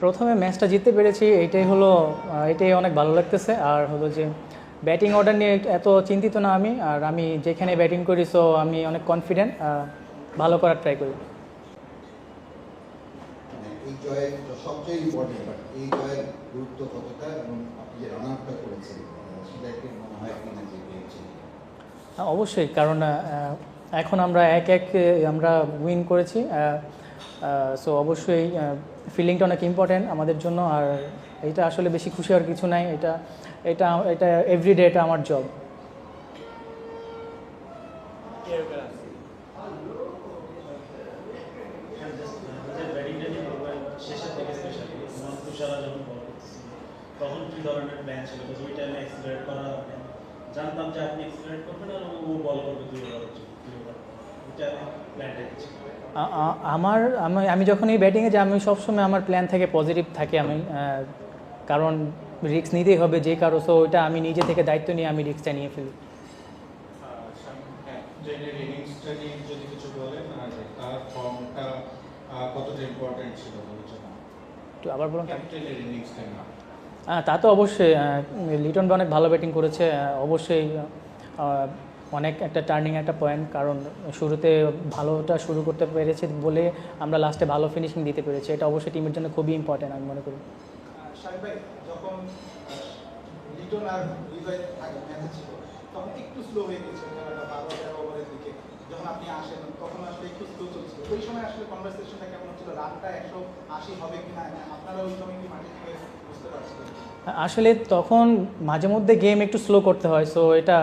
প্রথমে ম্যাচটা জিততে পেরেছি এটাই হলো এটাই অনেক ভালো লাগতেছে। আর হলো যে ব্যাটিং অর্ডার নিয়ে এত চিন্তিত না আমি আর আমি যেখানে ব্যাটিং করি সো আমি অনেক কনফিডেন্ট ভালো করার ট্রাই করি। মানে মনে হ্যাঁ, অবশ্যই কারণ এখন আমরা এক এক আমরা উইন করেছি সো অবশ্যই ফিল্ডিংটা অনেক ইম্পর্ট্যান্ট আমাদের জন্য, আর এটা আসলে বেশি খুশি হওয়ার কিছু নাই। এটা এটা এটা এভরিডে এটা আমার জব জানতাম যে আপনি এক্সিলারেট করবেন আর আমার আমি আমি যখন এই ব্যাটিংয়ে যাই আমি সবসময় আমার প্ল্যান থেকে পজিটিভ থাকে আমি কারণ রিস্ক নিতেই হবে যে কারও সো ওইটা আমি নিজে থেকে দায়িত্ব নিয়ে আমি রিস্কটা নিয়ে ফেলি। আবার বলুন হ্যাঁ তা তো অবশ্যই লিটন অনেক ভালো ব্যাটিং করেছে অবশ্যই অনেক একটা টার্নিং একটা পয়েন্ট কারণ শুরুতে ভালোটা শুরু করতে পেরেছে বলে আমরা লাস্টে ভালো ফিনিশিং দিতে পেরেছি। এটা অবশ্যই টিমের জন্য খুবই ইম্পর্টেন্ট আমি মনে করি। যখন লিটন আর হৃদয় আগে ম্যাচে ছিল তখন একটু স্লো হয়ে গেছে খেলাটা বারো তেরো ওভারের দিকে। যখন আপনি আসেন তখন আসলে একটু স্লো চলছিল। ওই সময় আসলে কনভারসেশনটা কেমন হচ্ছিল রানটা একশো আশি হবে কিনা? আপনারা ওই সময় কি মাঠে থেকে বুঝতে পারছিলেন। আসলে তখন মাঝে মধ্যে গেম একটু স্লো করতে হয় সো এটা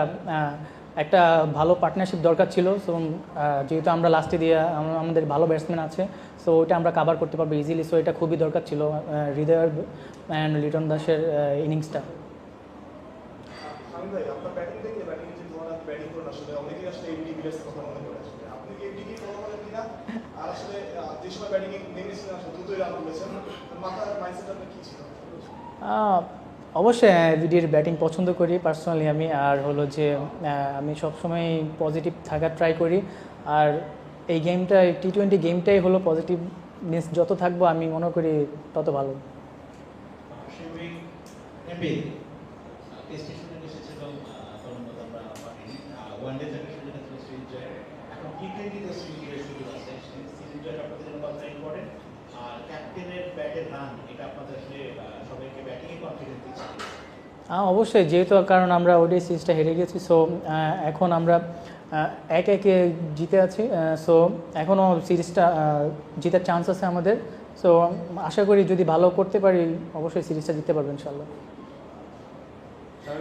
একটা ভালো পার্টনারশিপ দরকার ছিল। সো যেহেতু আমরা লাস্টে দিয়ে আম- আমাদের ভালো ব্যাটসম্যান আছে সো ওইটা আমরা কাভার করতে পারব ইজিলি সো এটা খুবই দরকার ছিল আহ, হৃদয় অ্যান্ড লিটন দাসের ইনিংসটা ব্যাটিং মনে অবশ্যই ভিডিওর ব্যাটিং পছন্দ করি পার্সোনালি আমি আর হলো যে আমি সবসময় পজিটিভ থাকার ট্রাই করি আর এই গেমটা টি টোয়েন্টি গেমটাই হলো পজিটিভ পজিটিভনেস যত থাকব আমি মনে করি তত ভালো এখন ইম্পর্টেন্ট আর ক্যাপ্টেনের ব্যাটের রান এটা আপনাদের আসলে সবাইকে ব্যাটিংয়ে কনফিডেন্স দিচ্ছে। হ্যাঁ অবশ্যই যেহেতু কারণ আমরা ওডি সিরিজটা হেরে গেছি সো এখন আমরা এক একে জিতে আছি সো এখনও সিরিজটা জিতার চান্স আছে আমাদের। সো আশা করি যদি ভালো করতে পারি অবশ্যই সিরিজটা জিততে পারব ইনশাল্লাহ স্যার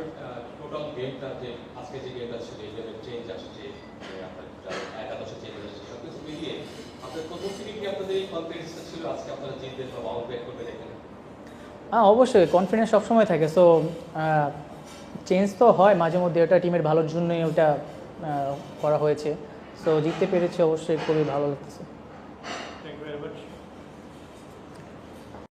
টোটাল গেমটা যে আজকে যে গেমটা ছিল এই গেমের চেঞ্জ আসছে আপনার একাদশে চেঞ্জ আসছে সব কিছু মিলিয়ে আপনার প্রথম থেকে কি আপনাদের এই কনফিডেন্সটা ছিল? আজকে আপনারা জিতবেন বা আউট ব্যাক করবেন এখানে? হ্যাঁ অবশ্যই। কনফিডেন্স সবসময় থাকে। সো চেঞ্জ তো হয় মাঝে মধ্যে। ওটা টিমের ভালোর জন্যই ওটা করা হয়েছে। সো জিততে পেরেছি অবশ্যই। খুবই ভালো লাগছে। Thank you very much